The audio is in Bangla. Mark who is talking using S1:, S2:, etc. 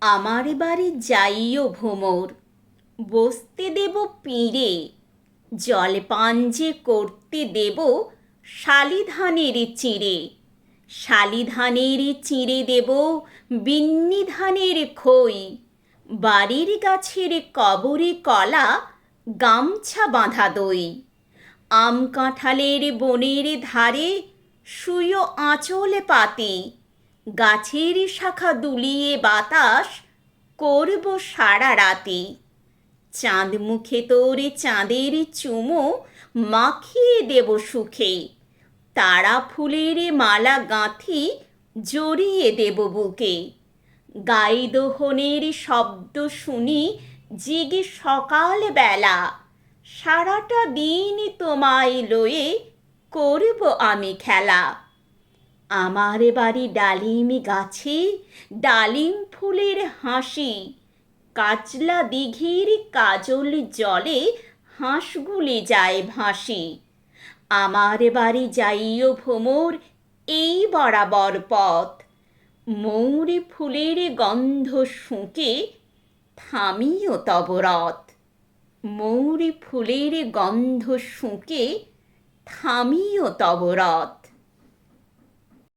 S1: আমার বাড়ি যাইও ভোমর। বসতে দেব পিঁড়ে, জলপান যে করতে দেব শালিধানের চিঁড়ে। শালিধানের চিঁড়ে দেব বিন্নি ধানের খই। বাড়ির গাছের কবরে কলা, গামছা বাঁধা দই। আম কাঁঠালের বনের ধারে শুয়ো আঁচল পাতি। গাছের শাখা দুলিয়ে বাতাস করব সারা রাতে। চাঁদ মুখে তোর চাঁদের চুমো মাখিয়ে দেব সুখে। তারা ফুলের মালা গাঁথি জড়িয়ে দেব বুকে। গাই দোহনের শব্দ শুনি জেগে সকাল বেলা সারাটা দিন তোমায় লয়ে করব আমি খেলা। আমার বাড়ি ডালিম গাছে ডালিম ফুলের হাসি। কাচলা দিঘির কাজল জলে হাঁসগুলি যায় ভাসি। আমার বাড়ি যাইও ভ্রমর এই বরাবর পথ। মৌরি ফুলের গন্ধ শুঁকে থামিও তব রথ। মৌরি ফুলের গন্ধ শুঁকে থামিও তব রথ।